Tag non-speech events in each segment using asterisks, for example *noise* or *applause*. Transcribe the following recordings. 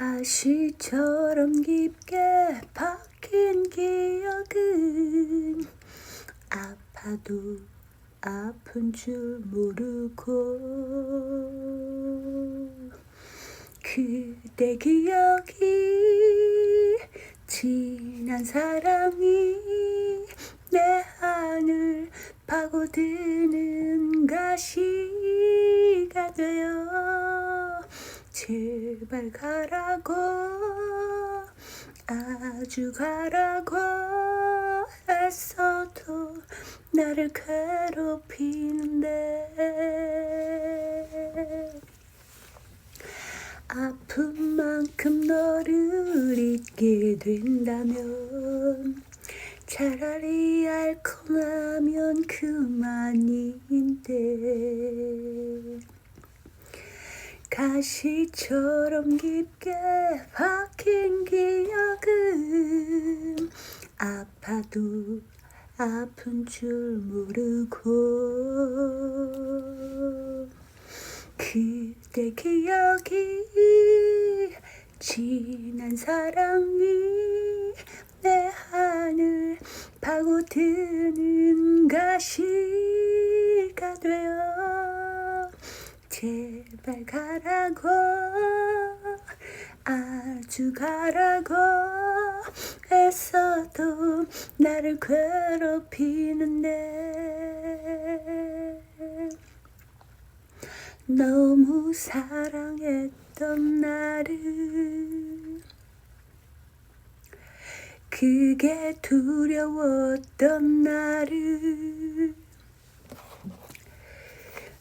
가시처럼 깊게 박힌 기억은 아파도 아픈 줄 모르고 그대 기억이 지난 사랑이 내 하늘 파고드는 가시 제발 가라고 아주 가라고 애써도 나를 괴롭히는데. 아픈 만큼 너를 잊게 된다면 차라리 앓고 나면 그만인데 가시처럼 깊게 박힌 기억은 아파도 아픈 줄 모르고 그대 기억이 지난 사랑이 내 하늘 파고드는 가시가 되어 제발 가라고. 아주 가라고. 애써도 나를 괴롭히는데. 너무 사랑했던 나를. 그게 두려웠던 나를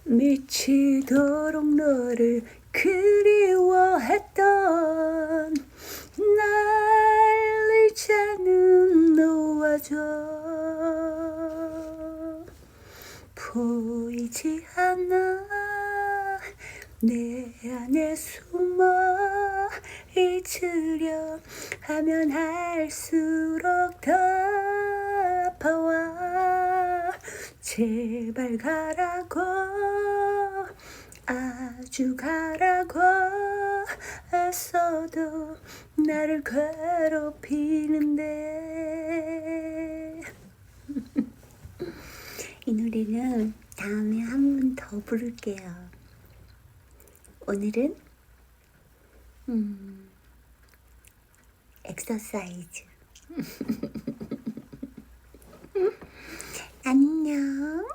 미치도록 너를 그리워했던 날 이제는 놓아줘. 보이지 않아. 내 안에 숨어 잊으려 하면 할수록 더 아파와 제발 가라고 아주 가라고 애써도 나를 괴롭히는데 이 노래는 다음에 한 번 더 부를게요. 오늘은 음, 엑서사이즈. *laughs* 안녕.